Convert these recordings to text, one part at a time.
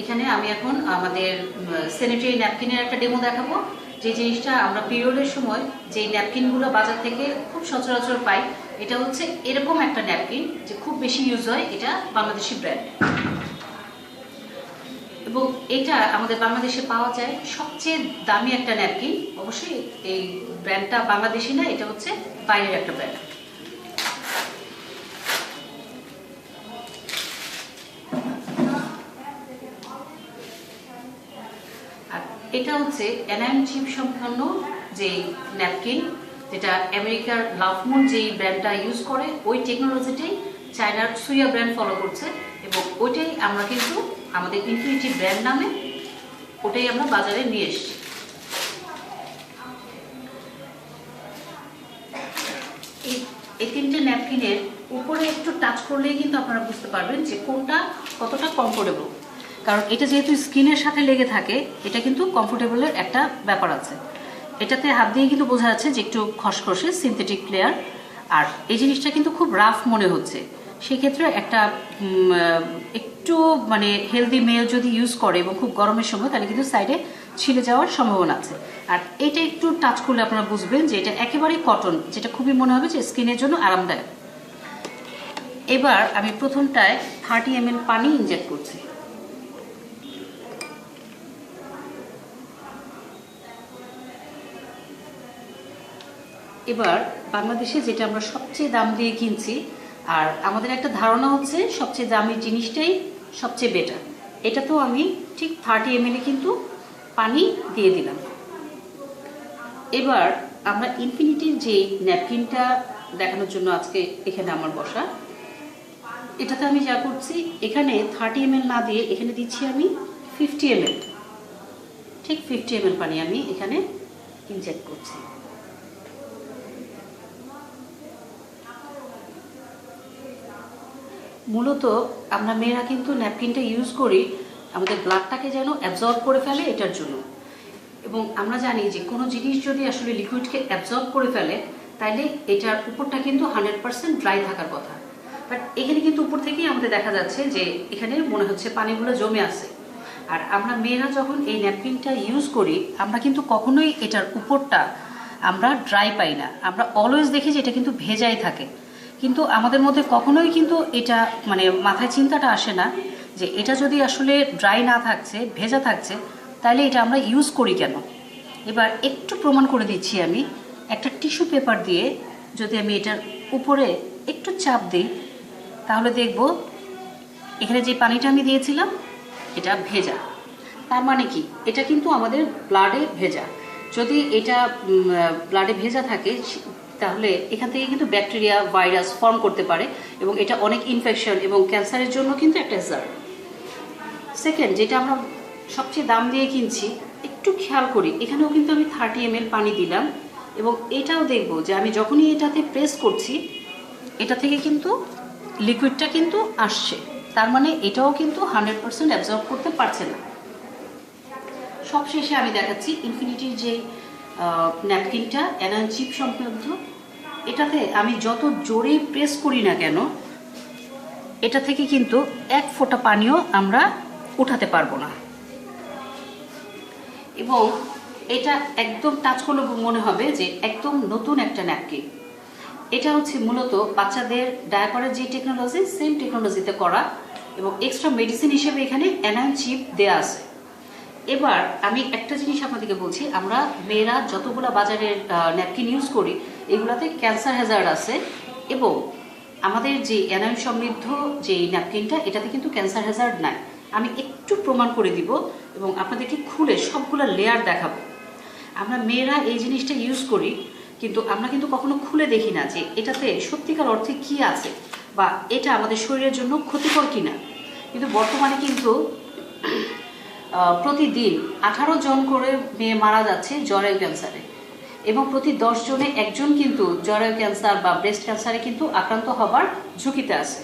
এখানে আমি এখন আমাদের স্যানিটারি ন্যাপকিনের একটা ডেমো দেখাবো। যে জিনিসটা আমরা পিরিয়ডের সময় যে ন্যাপকিনগুলো বাজার থেকে খুব সচরাচর পাই, এটা হচ্ছে এরকম একটা ন্যাপকিন যে খুব বেশি ইউজ হয়, এটা বাংলাদেশি ব্র্যান্ড এবং এটা আমাদের বাংলাদেশে পাওয়া যায় সবচেয়ে দামি একটা ন্যাপকিন অবশ্যই এই ব্র্যান্ডটা বাংলাদেশি না, এটা হচ্ছে বাইরের একটা ব্র্যান্ড এটা হচ্ছে এনআইএম চিপ সম্পন্ন যে ন্যাপকিন, যেটা আমেরিকার লাভমুন যেই ব্র্যান্ডটা ইউজ করে, ওই টেকনোলজিটাই চায়নার সুইয়া ব্র্যান্ড ফলো করছে এবং ওইটাই আমরা কিন্তু আমাদের ইনফিনিটি ব্র্যান্ড নামে ওটাই আমরা বাজারে নিয়ে এসেছি। এই তিনটে ন্যাপকিনের উপরে একটু টাচ করলেই কিন্তু আপনারা বুঝতে পারবেন যে কোনটা কতটা কমফোর্টেবল কারণ এটা যেহেতু স্কিনের সাথে লেগে থাকে, এটা কিন্তু কমফোর্টেবলের একটা ব্যাপার আছে। এটাতে হাত দিয়ে কিন্তু বোঝা যাচ্ছে যে একটু খসখসে সিনথেটিক লেয়ার আর এই জিনিসটা কিন্তু খুব রাফ মনে হচ্ছে। সেক্ষেত্রে একটা একটু মানে হেলদি মেল যদি ইউজ করে এবং খুব গরমের সময়, তাহলে কিন্তু সাইডে ছিঁড়ে যাওয়ার সম্ভাবনা আছে। আর এটা একটু টাচ করলে আপনারা বুঝবেন যে এটা একেবারেই কটন যেটা খুবই মনে হবে যে স্কিনের জন্য আরামদায়ক। এবার আমি প্রথমটায় থার্টি এম পানি ইনজেক্ট করছি। এবার বাংলাদেশে যেটা আমরা সবচেয়ে দাম দিয়ে কিনছি, আর আমাদের একটা ধারণা হচ্ছে সবচেয়ে দামি জিনিসটাই সবচেয়ে বেটার এটা তো আমি ঠিক থার্টি এম কিন্তু পানি দিয়ে দিলাম। এবার আমরা ইনফিনিটির যে ন্যাপকিনটা দেখানোর জন্য আজকে এখানে আমার বসা, এটাতে আমি যা করছি, এখানে থার্টি এম না দিয়ে এখানে দিচ্ছি আমি ফিফটি এম ঠিক ফিফটি এম পানি আমি এখানে ইনজেক্ট করছি। মূলত আমরা মেয়েরা কিন্তু ন্যাপকিনটা ইউজ করি আমাদের ব্লাডটাকে যেন অ্যাবজর্ব করে ফেলে এটার জন্য। এবং আমরা জানি যে কোনো জিনিস যদি আসলে লিকুইডকে অ্যাবজর্ব করে ফেলে, তাইলে এটার উপরটা কিন্তু হান্ড্রেড পার্সেন্ট ড্রাই থাকার কথা। বাট এখানে কিন্তু উপর থেকেই আমাদের দেখা যাচ্ছে যে এখানে মনে হচ্ছে পানিগুলো জমে আছে। আর আমরা মেয়েরা যখন এই ন্যাপকিনটা ইউজ করি, আমরা কিন্তু কখনোই এটার উপরটা আমরা ড্রাই পাই না। আমরা অলওয়েজ দেখি যে এটা কিন্তু ভেজাই থাকে। কিন্তু আমাদের মধ্যে কখনোই কিন্তু এটা মানে মাথায় চিন্তাটা আসে না যে এটা যদি আসলে ড্রাই না থাকছে, ভেজা থাকছে তাহলে এটা আমরা ইউজ করি কেন? এবার একটু প্রমাণ করে দিচ্ছি আমি। একটা টিস্যু পেপার দিয়ে যদি আমি এটার উপরে একটু চাপ দিই, তাহলে দেখব এখানে যে পানিটা আমি দিয়েছিলাম, এটা ভেজা। তার মানে কি? এটা কিন্তু আমাদের ব্লাডে ভেজা। যদি এটা ব্লাডে ভেজা থাকে তাহলে এখান থেকে কিন্তু ব্যাকটেরিয়া, ভাইরাস ফর্ম করতে পারে এবং এটা অনেক ইনফেকশন এবং ক্যান্সারের জন্য কিন্তু একটা হ্যাজার্ড সেকেন্ড যেটা আমরা সবচেয়ে দাম দিয়ে কিনছি, একটু খেয়াল করি, এখানেও কিন্তু আমি থার্টি এম পানি দিলাম এবং এটাও দেখব যে আমি যখনই এটাতে প্রেস করছি, এটা থেকে কিন্তু লিকুইডটা কিন্তু আসছে। তার মানে এটাও কিন্তু হান্ড্রেড পার্সেন্ট অ্যাবজর্ব করতে পারছে না। সবশেষে আমি দেখাচ্ছি ইনফিনিটির যে ন্যাপকিনটা চিপ সম্বন্ধ এটাতে আমি যত জোরে প্রেস করি না কেন, এটা থেকে কিন্তু এক ফোঁটা পানিও আমরা উঠাতে পারব না। এবং এটা একদম টাচ করলে মনে হবে যে একদম নতুন একটা ন্যাপকিন। এটা হচ্ছে মূলত বাচ্চাদের ডায়াপারের যে টেকনোলজি সেম টেকনোলজিতে করা এবং এক্সট্রা মেডিসিন হিসেবে এখানে অ্যানান চিপ দেয়া আছে। এবার আমি একটা জিনিস আপনাদেরকে বলছি, আমরা মেয়েরা যতগুলো বাজারের ন্যাপকিন ইউজ করি, এগুলাতে ক্যান্সার হ্যাজার্ড আছে এবং আমাদের যে অ্যানায়ন সমৃদ্ধ যে ন্যাপকিনটা, এটাতে কিন্তু ক্যান্সার হ্যাজার্ড নাই। আমি একটু প্রমাণ করে দিব এবং আপনাদেরকে খুলে সবগুলো লেয়ার দেখাবো। আমরা মেয়েরা এই জিনিসটা ইউজ করি, কিন্তু আমরা কিন্তু কখনো খুলে দেখি না যে এটাতে সত্যিকার অর্থে কি আছে বা এটা আমাদের শরীরের জন্য ক্ষতিকর কিনা। কিন্তু বর্তমানে কিন্তু প্রতিদিন আঠারো জন করে মেয়ে মারা যাচ্ছে জরায়ু ক্যান্সারে। এবং প্রতি দশ জনে একজন কিন্তু জরায়ু ক্যান্সার বা ব্রেস্ট ক্যান্সারে কিন্তু আক্রান্ত হবার ঝুঁকিতে আছে।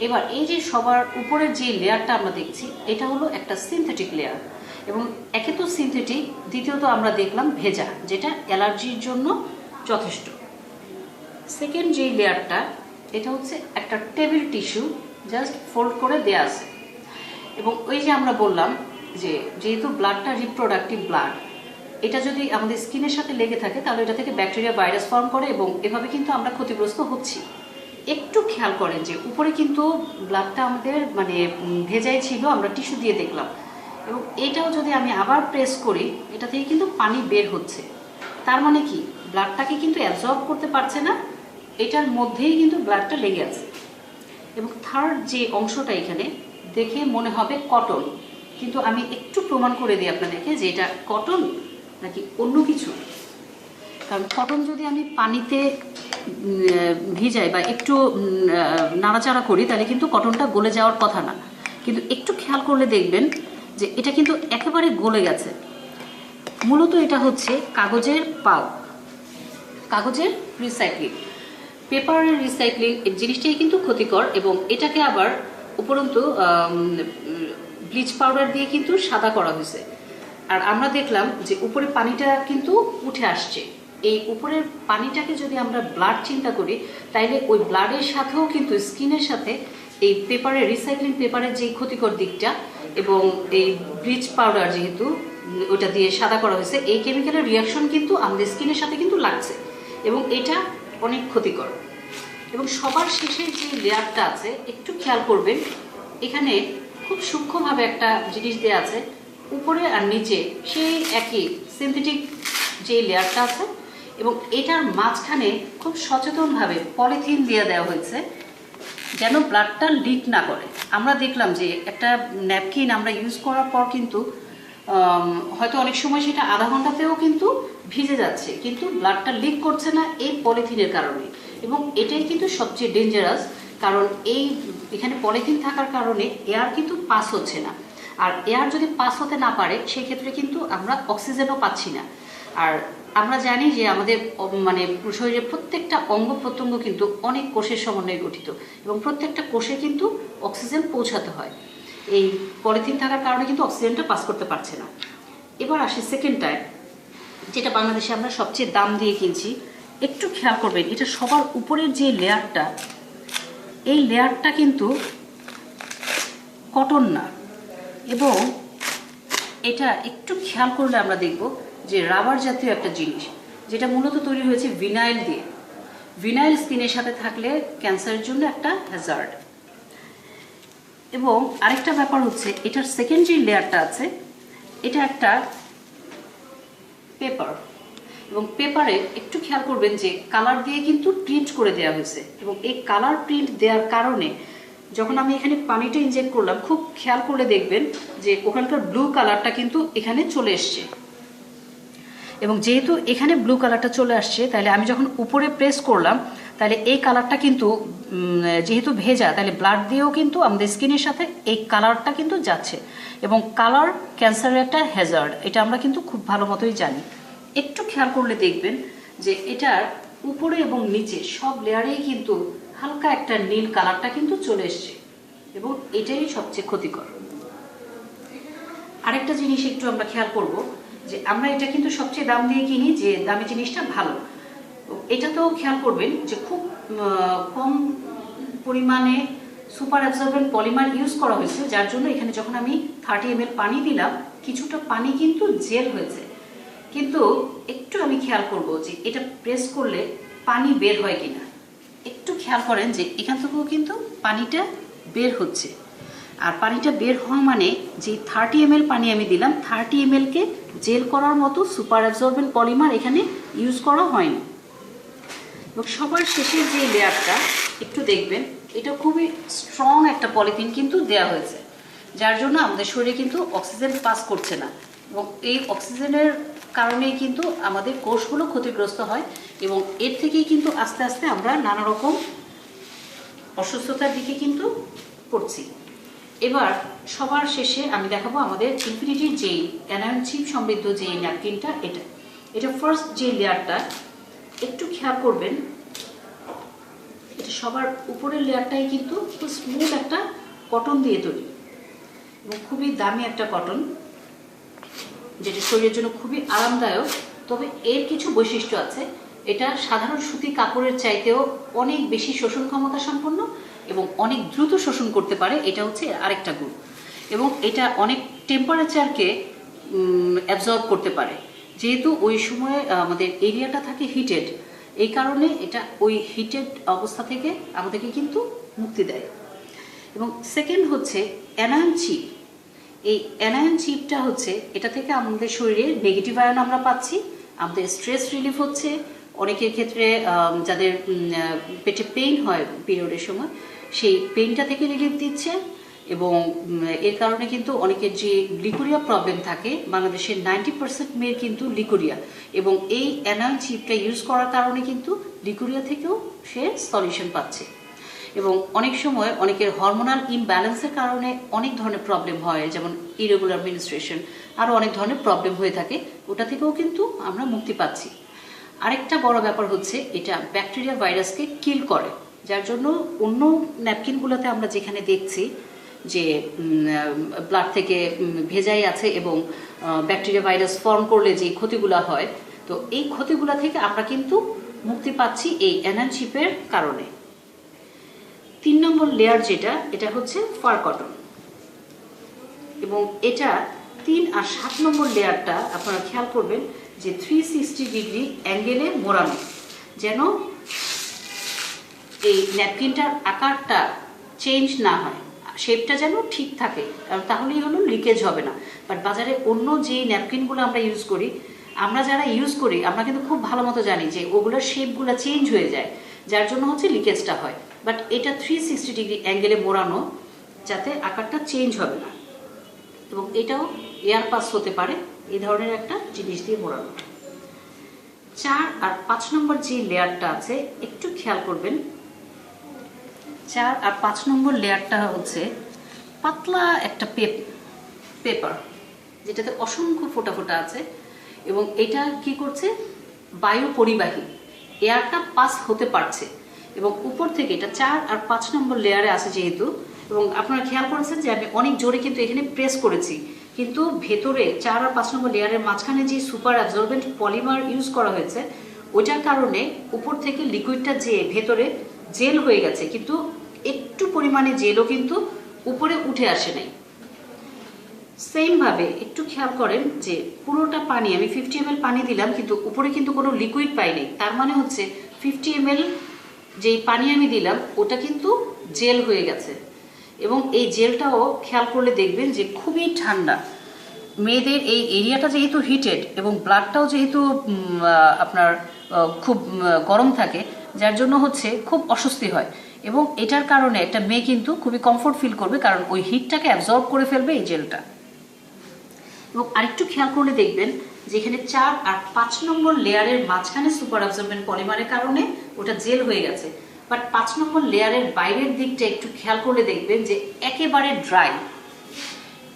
এবার এই যে সবার উপরের যে লেয়ারটা আমরা দেখছি, এটা হলো একটা সিনথেটিক লেয়ার এবং একে তো সিনথেটিক দ্বিতীয়ত আমরা দেখলাম ভেজা, যেটা অ্যালার্জির জন্য যথেষ্ট। সেকেন্ড যে লেয়ারটা, এটা হচ্ছে একটা টেবিল টিস্যু, জাস্ট ফোল্ড করে দেয়া আছে। এবং ওই যে আমরা বললাম যে যেহেতু ব্লাডটা রিপ্রোডাক্টিভ ব্লাড এটা যদি আমাদের স্কিনের সাথে লেগে থাকে, তাহলে এটা থেকে ব্যাকটেরিয়া ভাইরাস ফর্ম করে এবং এভাবে কিন্তু আমরা ক্ষতিগ্রস্ত হচ্ছি। একটু খেয়াল করেন যে উপরে কিন্তু ব্লাডটা আমাদের মানে ভেজাই ছিল, আমরা টিস্যু দিয়ে দেখলাম। এবং এটাও যদি আমি আবার প্রেস করি, এটা থেকে কিন্তু পানি বের হচ্ছে। তার মানে কি? ব্লাডটাকে কিন্তু অ্যাবজর্ব করতে পারছে না, এটার মধ্যেই কিন্তু ব্লাডটা লেগে আছে। এবং থার্ড যে অংশটা এখানে, দেখে মনে হবে কটন কিন্তু আমি একটু প্রমাণ করে দিই আপনাদেরকে যে এটা কটন নাকি অন্য কিছু? কারণ কটন যদি আমি পানিতে ভিজাই বা একটু নাড়াচাড়া করি, তাহলে কিন্তু কটনটা গলে যাওয়ার কথা না। কিন্তু একটু খেয়াল করলে দেখবেন যে এটা কিন্তু একেবারে গলে গেছে। মূলত এটা হচ্ছে কাগজের পাও, কাগজের রিসাইক্লিং পেপারের রিসাইক্লিং জিনিসটাই কিন্তু ক্ষতিকর এবং এটাকে আবার উপরন্তু ব্লিচ পাউডার দিয়ে কিন্তু সাদা করা হয়েছে। আর আমরা দেখলাম যে উপরে পানিটা কিন্তু উঠে আসছে। এই উপরের পানিটাকে যদি আমরা ব্লাড চিন্তা করি, তাইলে ওই ব্লাডের সাথেও কিন্তু স্কিনের সাথে এই পেপারের রিসাইক্লিং পেপারের যে ক্ষতিকর দিকটা এবং এই ব্লিচ পাউডার যেহেতু ওটা দিয়ে সাদা করা হয়েছে, এই কেমিক্যালের রিয়াকশন কিন্তু আমাদের স্কিনের সাথে কিন্তু লাগছে এবং এটা অনেক ক্ষতিকর। এবং সবার শেষে যে লেয়ারটা আছে, একটু খেয়াল করবেন, এখানে খুব সূক্ষ্মভাবে একটা জিনিস দেওয়া আছে। উপরে আর নিচে সেই একই সিনথেটিক যে লেয়ারটা আছে এবং এটার মাঝখানে খুব সচেতনভাবে পলিথিন দিয়ে দেওয়া হয়েছে যেন ব্লাডটা লিক না করে। আমরা দেখলাম যে একটা ন্যাপকিন আমরা ইউজ করার পর কিন্তু হয়তো অনেক সময় সেটা আধা ঘন্টাতেও কিন্তু ভিজে যাচ্ছে, কিন্তু ব্লাডটা লিক করছে না এই পলিথিনের কারণে। এবং এটাই কিন্তু সবচেয়ে ডেঞ্জারাস কারণ এই এখানে পলিথিন থাকার কারণে এয়ার কিন্তু পাস হচ্ছে না। আর এয়ার যদি পাস হতে না পারে, সেক্ষেত্রে কিন্তু আমরা অক্সিজেনও পাচ্ছি না। আর আমরা জানি যে আমাদের মানে শরীরের প্রত্যেকটা অঙ্গ প্রত্যঙ্গ কিন্তু অনেক কোষের সমন্বয়ে গঠিত এবং প্রত্যেকটা কোষে কিন্তু অক্সিজেন পৌঁছাতে হয়। এই পলিথিন থাকার কারণে কিন্তু অক্সিজেনটা পাস করতে পারছে না। এবার আসি সেকেন্ডটায় যেটা বাংলাদেশে আমরা সবচেয়ে দাম দিয়ে কিনছি। একটু খেয়াল করবেন, এটা সবার উপরের যে লেয়ারটা এই লেয়ারটা কিন্তু কটন না। এবং এটা একটু খেয়াল করলে আমরা দেখব যে রাবার জাতীয় একটা জিনিস, যেটা মূলত তৈরি হয়েছে ভিনাইল দিয়ে। ভিনাইল স্কিনের সাথে থাকলে ক্যান্সারের জন্য একটা হ্যাজার্ড। এবং আরেকটা ব্যাপার হচ্ছে, এটার সেকেন্ড যে লেয়ারটা আছে, এটা একটা পেপার। এবং পেপারে একটু খেয়াল করবেন যে কালার দিয়ে কিন্তু প্রিন্ট করে দেওয়া হয়েছে। এবং এই কালার প্রিন্ট দেওয়ার কারণে যখন আমি এখানে পানিটা ইনজেক্ট করলাম, খুব খেয়াল করে দেখবেন যে ওখানকার ব্লু কালারটা কিন্তু এখানে চলে এসছে। এবং যেহেতু এখানে ব্লু কালারটা চলে আসছে, তাহলে আমি যখন উপরে প্রেস করলাম, তাহলে এই কালারটা কিন্তু যেহেতু ভেজা, তাহলে ব্লাড দিয়েও কিন্তু আমাদের স্কিনের সাথে এই কালারটা কিন্তু যাচ্ছে। এবং কালার ক্যান্সারের একটা হ্যাজার্ড এটা আমরা কিন্তু খুব ভালো মতোই জানি। একটু খেয়াল করলে দেখবেন যে এটার উপরে এবং নিচে সব লেয়ারেই কিন্তু হালকা একটা নীল কালারটা কিন্তু চলে এসছে এবং এটাই সবচেয়ে ক্ষতিকর। আরেকটা জিনিস একটু আমরা খেয়াল করব যে আমরা এটা কিন্তু সবচেয়ে দাম দিয়ে কিনি যে দামি জিনিসটা ভালো। এটা তো খেয়াল করবেন যে খুব কম পরিমাণে সুপার অ্যাবজর্বেন্ট পলিমার ইউজ করা হয়েছে, যার জন্য এখানে যখন আমি থার্টি এম পানি দিলাম, কিছুটা পানি কিন্তু জেল হয়েছে। কিন্তু একটু আমি খেয়াল করব যে এটা প্রেস করলে পানি বের হয় কিনা। একটু খেয়াল করেন যে এখান থেকেও কিন্তু পানিটা বের হচ্ছে। আর পানিটা বের হওয়া মানে যে থার্টি এম পানি আমি দিলাম থার্টি এম কে জেল করার মতো সুপার অ্যাবজর্বেন্ট পলিমার এখানে ইউজ করা হয়নি। এবং সবার শেষের যে লেয়ারটা, একটু দেখবেন, এটা খুবই স্ট্রং একটা পলিথিন কিন্তু দেয়া হয়েছে। যার জন্য আমাদের শরীরে কিন্তু অক্সিজেন পাস করছে না। এবং এই অক্সিজেনের কারণেই কিন্তু আমাদের কোষগুলো ক্ষতিগ্রস্ত হয় এবং এর থেকেই কিন্তু আস্তে আস্তে আমরা নানা রকম অসুস্থতার দিকে কিন্তু পড়ছি। এবার সবার শেষে আমি দেখাবো আমাদের ইনফিনিটির যেই অ্যানায়ন চিপ সমৃদ্ধ যে ন্যাপকিনটা, এটা। এটা ফার্স্ট যে লেয়ারটা, একটু খেয়াল করবেন, এটা সবার উপরের লেয়ারটাই কিন্তু খুব স্মুথ একটা কটন দিয়ে তৈরি। এবং খুবই দামি একটা কটন যেটা শরীরের জন্য খুবই আরামদায়ক, তবে এর কিছু বৈশিষ্ট্য আছে। এটা সাধারণ সুতি কাপড়ের চাইতেও অনেক বেশি শোষণ ক্ষমতা সম্পন্ন এবং অনেক দ্রুত শোষণ করতে পারে, এটা হচ্ছে আরেকটা গুণ। এবং এটা অনেক টেম্পারেচারকে অ্যাবজর্ব করতে পারে। যেহেতু ওই সময়ে আমাদের এরিয়াটা থাকে হিটেড এই কারণে এটা ওই হিটেড অবস্থা থেকে আমাদেরকে কিন্তু মুক্তি দেয়। এবং সেকেন্ড হচ্ছে অ্যানায়ন এই অ্যানায়ন চিপটা হচ্ছে, এটা থেকে আমাদের শরীরে নেগেটিভ আয়ন আমরা পাচ্ছি, আমাদের স্ট্রেস রিলিফ হচ্ছে, অনেকের ক্ষেত্রে যাদের পেটে পেইন হয় পিরিয়ডের সময়, সেই পেইনটা থেকে রিলিফ দিচ্ছে এবং এর কারণে কিন্তু অনেকের যে লিকুরিয়া প্রবলেম থাকে, বাংলাদেশের নাইনটি পার্সেন্ট মেয়ের কিন্তু লিকুরিয়া এবং এই অ্যানায়ন চিপটা ইউজ করার কারণে কিন্তু লিকুরিয়া থেকেও সে সলিউশন পাচ্ছে। এবং অনেক সময় অনেকের হরমোনাল ইমব্যালেন্সের কারণে অনেক ধরনের প্রবলেম হয়, যেমন ইরেগুলার মিনিস্ট্রেশন আরও অনেক ধরনের প্রবলেম হয়ে থাকে। ওটা থেকেও কিন্তু আমরা মুক্তি পাচ্ছি। আরেকটা বড় ব্যাপার হচ্ছে, এটা ব্যাকটেরিয়া ভাইরাসকে কিল করে। যার জন্য অন্য ন্যাপকিনগুলোতে আমরা যেখানে দেখছি যে ব্লাড থেকে ভেজাই আছে এবং ব্যাকটেরিয়া ভাইরাস ফর্ম করলে যে ক্ষতিগুলো হয়, তো এই ক্ষতিগুলো থেকে আমরা কিন্তু মুক্তি পাচ্ছি এই এনার্জিপের কারণে। তিন নম্বর লেয়ার যেটা, এটা হচ্ছে ফার কটন এবং এটা তিন আর সাত নম্বর লেয়ারটা আপনারা খেয়াল করবেন যে থ্রি সিক্সটি ডিগ্রি অ্যাঙ্গেলে মোড়ানো। যেন এই ন্যাপকিনটার আকারটা চেঞ্জ না হয়। শেপটা যেন ঠিক থাকে, কারণ তাহলেই হলো লিকেজ হবে না। বাট বাজারে অন্য যে ন্যাপকিনগুলো আমরা ইউজ করি, আমরা যারা ইউজ করি, আমরা কিন্তু খুব ভালো মতো জানি যে ওগুলোর শেপগুলো চেঞ্জ হয়ে যায়, যার জন্য হচ্ছে লিকেজটা হয়। বাট এটা থ্রি সিক্সটি ডিগ্রি অ্যাঙ্গেলে মোড়ানো, যাতে আকারটা চেঞ্জ হবে না। এবং এটাও এয়ার পাস হতে পারে এই ধরনের একটা জিনিস দিয়ে মোড়ানো। চার আর পাঁচ নম্বর যে লেয়ারটা আছে, একটু খেয়াল করবেন। চার আর পাঁচ নম্বর লেয়ারটা হচ্ছে পাতলা একটা পেপ পেপার যেটাতে অসংখ্য ফোটা ফোটা আছে। এবং এটা কি করছে? বায়ু পরিবাহী এয়ারটা পাস হতে পারছে। এবং উপর থেকে এটা চার আর পাঁচ নম্বর লেয়ারে আছে যেহেতু, এবং আপনারা খেয়াল করেছেন যে আমি অনেক জোরে কিন্তু এখানে প্রেস করেছি। কিন্তু ভেতরে চার আর পাঁচ নম্বর লেয়ারের মাঝখানে যে সুপার অ্যাবজর্বেন্ট পলিমার ইউজ করা হয়েছে, ওইটার কারণে উপর থেকে লিকুইডটা যে ভেতরে জেল হয়ে গেছে, কিন্তু একটু পরিমাণে জেলও কিন্তু উপরে উঠে আসে নাই। সেম ভাবে একটু খেয়াল করেন যে পুরোটা পানি, আমি ফিফটি এম পানি দিলাম, কিন্তু উপরে কিন্তু কোনো লিকুইড পাইনি তার মানে হচ্ছে ফিফটি এম যেই পানি আমি দিলাম, ওটা কিন্তু জেল হয়ে গেছে। এবং এই জেলটাও খেয়াল করলে দেখবেন যে খুবই ঠান্ডা। মেয়েদের এই এরিয়াটা যেহেতু হিটেড এবং ব্লাডটাও যেহেতু আপনার খুব গরম থাকে, যার জন্য হচ্ছে খুব অস্বস্তি হয়। এবং এটার কারণে একটা মেয়ে কিন্তু খুবই কমফোর্ট ফিল করবে, কারণ ওই হিটটাকে অ্যাবজর্ব করে ফেলবে এই জেলটা। এবং আরেকটু খেয়াল করলে দেখবেন যেখানে চার আর পাঁচ নম্বর লেয়ারের মাঝখানে সুপার অ্যাবজর্বেন্ট পলিমারের কারণে ওটা জেল হয়ে গেছে। বাট পাঁচ নম্বর লেয়ারের বাইরের দিকটা একটু খেয়াল করলে দেখবেন যে একেবারে ড্রাই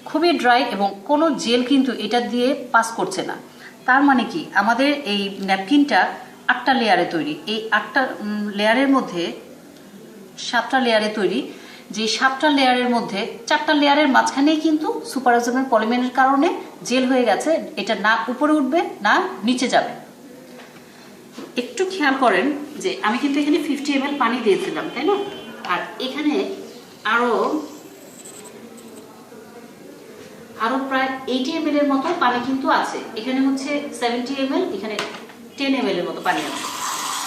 খুবই ড্রাই এবং কোনো জেল কিন্তু এটা দিয়ে পাস করছে না। তার মানে কি? আমাদের এই ন্যাপকিনটা আটটা লেয়ারে তৈরি। এই আটটা লেয়ারের মধ্যে সাতটা লেয়ারে তৈরি। যে সাতটা লেয়ারের মধ্যে, চারটা লেয়ারের মাঝখানেই কিন্তু সুপার অ্যাবজর্বেন্ট পলিমেনের কারণে জেল হয়ে গেছে। এটা না উপরে উঠবে, না নিচে যাবে। একটু খেয়াল করেন যে আমি কিন্তু এখানে ফিফটি এম পানি দিয়েছিলাম, তাই না? আর এখানে আরও আরও প্রায় এইটি এম এর মতো পানি কিন্তু আছে। এখানে হচ্ছে সেভেন্টি এম এখানে টেন এম এর মতো পানি আছে।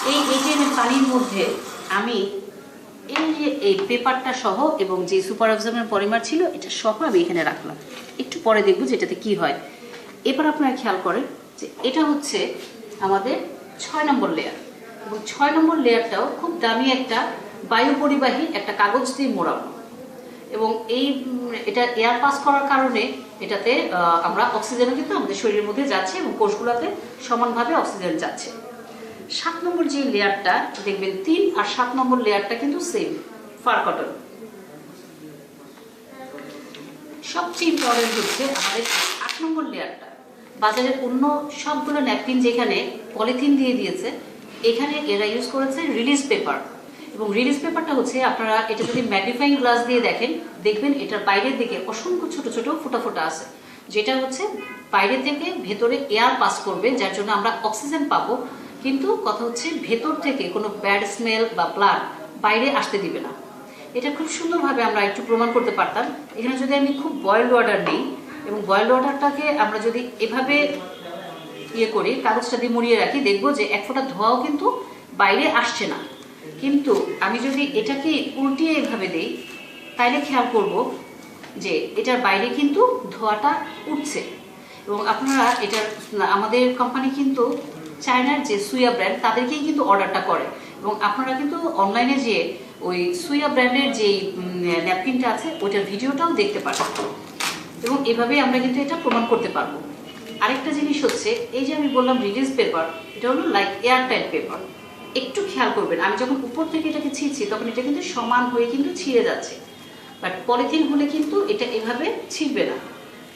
এই এইটি এম পানির মধ্যে আমি এই যে এই পেপারটা সহ এবং যে সুপার অবজার্ভের পরিমাণ ছিল, এটা সহ আমি এখানে রাখলাম। একটু পরে দেখব যে এটাতে কি হয়। এবার আপনারা খেয়াল করেন যে এটা হচ্ছে আমাদের ছয় নম্বর লেয়ার এবং ছয় নম্বর লেয়ারটাও খুব দামি একটা বায়ু পরিবাহী একটা কাগজ দিয়ে মোড়ানো। এবং এই এটা এয়ার পাস করার কারণে এটাতে আমরা অক্সিজেনও কিন্তু আমাদের শরীরের মধ্যে যাচ্ছে এবং কোষগুলোতে সমানভাবে অক্সিজেন যাচ্ছে। সাত নম্বর যে লেয়ারটা, দেখবেন তিন আর সাত নম্বর লেয়ারটা কিন্তু সেম ফার কটন সবচেয়ে ইম্পর্টেন্ট হচ্ছে আমাদের আট নম্বর লেয়ারটা। বাজারের অন্য সবগুলো ন্যাপকিন যেখানে পলিথিন দিয়ে দিয়েছে, এখানে এরা ইউজ করেছে রিলিজ পেপার এবং রিলিজ পেপারটা হচ্ছে আপনারা এটা যদি ম্যাগনিফাইং গ্লাস দিয়ে দেখেন, দেখবেন এটার বাইরের দিকে অসংখ্য ছোট ছোট ফোটা ফোটা আছে। যেটা হচ্ছে বাইরে থেকে ভেতরে এয়ার পাস করবে, যার জন্য আমরা অক্সিজেন পাবো। কিন্তু কথা হচ্ছে ভেতর থেকে কোনো ব্যাড স্মেল বা ব্লাড বাইরে আসতে দিবে না। এটা খুব সুন্দরভাবে আমরা একটু প্রমাণ করতে পারতাম। এখানে যদি আমি খুব বয়েলড ওয়াটার নিই এবং বয়েলড ওয়াটারটাকে আমরা যদি এভাবে ইয়ে করি, কাগজটা দিয়ে মুড়িয়ে রাখি, দেখব যে এক ফোঁটা ধোঁয়াও কিন্তু বাইরে আসছে না। কিন্তু আমি যদি এটাকে উল্টিয়ে এভাবে দেই, তাইলে খেয়াল করব যে এটার বাইরে কিন্তু ধোঁয়াটা উঠছে। এবং আপনারা এটার আমাদের কোম্পানি কিন্তু চায়নার যে সুইয়া ব্র্যান্ড, তাদেরকেই কিন্তু অর্ডারটা করে। এবং আপনারা কিন্তু অনলাইনে যে ওই সুইয়া ব্র্যান্ডের যে ন্যাপকিনটা আছে, ওইটার ভিডিওটাও দেখতে পারেন। এবং এভাবেই আমরা কিন্তু এটা প্রমাণ করতে পারব। আরেকটা জিনিস হচ্ছে, এই যে আমি বললাম রিলিজ পেপার, এটা হলো লাইক এয়ার টাইট পেপার। একটু খেয়াল করবেন, আমি যখন উপর থেকে এটাকে ছিঁড়ছি, তখন এটা কিন্তু সমান হয়ে কিন্তু ছিঁড়ে যাচ্ছে। বাট পলিথিন হলে কিন্তু এটা এভাবে ছিঁড়বে না।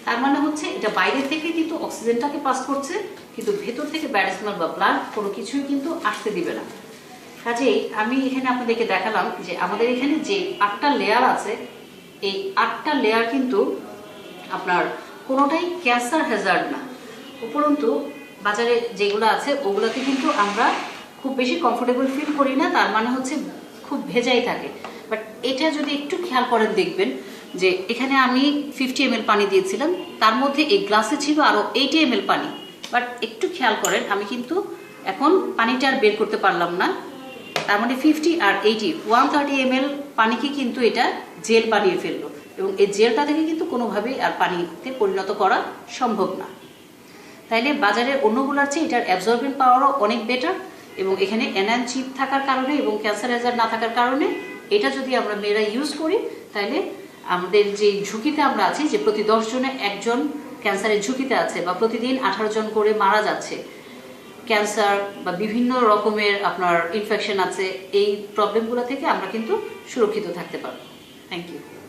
তার মানে হচ্ছে এটা বাইরে থেকে কিন্তু অক্সিজেনটাকে পাস করছে, কিন্তু ভেতর থেকে ব্যাড স্মেল বা ব্লাড কোনো কিছুই কিন্তু আসতে দিবে না। কাজেই আমি এখানে আপনাদেরকে দেখালাম যে আমাদের এখানে যে আটটা লেয়ার আছে, এই আটটা লেয়ার কিন্তু আপনার কোনোটাই ক্যান্সার হ্যাজার্ড না। উপরন্তু বাজারে যেগুলো আছে ওগুলোতে কিন্তু আমরা খুব বেশি কমফোর্টেবল ফিল করি না, তার মানে হচ্ছে খুব ভেজাই থাকে। বাট এটা যদি একটু খেয়াল করেন দেখবেন যে এখানে আমি ফিফটি এম পানি দিয়েছিলাম, তার মধ্যে এই গ্লাসে ছিল আরও এইটি এম পানি। বাট একটু খেয়াল করেন, আমি কিন্তু এখন পানিটা আর বের করতে পারলাম না। তার মানে ফিফটি আর এইটি ওয়ান থার্টি এম পানিকে কিন্তু এটা জেল বানিয়ে ফেলল। এবং এই জেলটা থেকে কিন্তু কোনোভাবেই আর পানিতে পরিণত করা সম্ভব না। তাইলে বাজারের অন্যগুলোর চেয়ে এটার অ্যাবজর্বেন্ট পাওয়ারও অনেক বেটার এবং এখানে এনএন চিপ থাকার কারণে এবং ক্যান্সার হ্যাজার না থাকার কারণে এটা যদি আমরা মেয়েরা ইউজ করি তাহলে আমাদের যে ঝুঁকিতে আমরা আছি, যে প্রতি দশ জনে একজন ক্যান্সারের ঝুঁকিতে আছে বা প্রতিদিন আঠারো জন করে মারা যাচ্ছে, ক্যান্সার বা বিভিন্ন রকমের আপনার ইনফেকশন আছে, এই প্রবলেমগুলো থেকে আমরা কিন্তু সুরক্ষিত থাকতে পারব। Thank you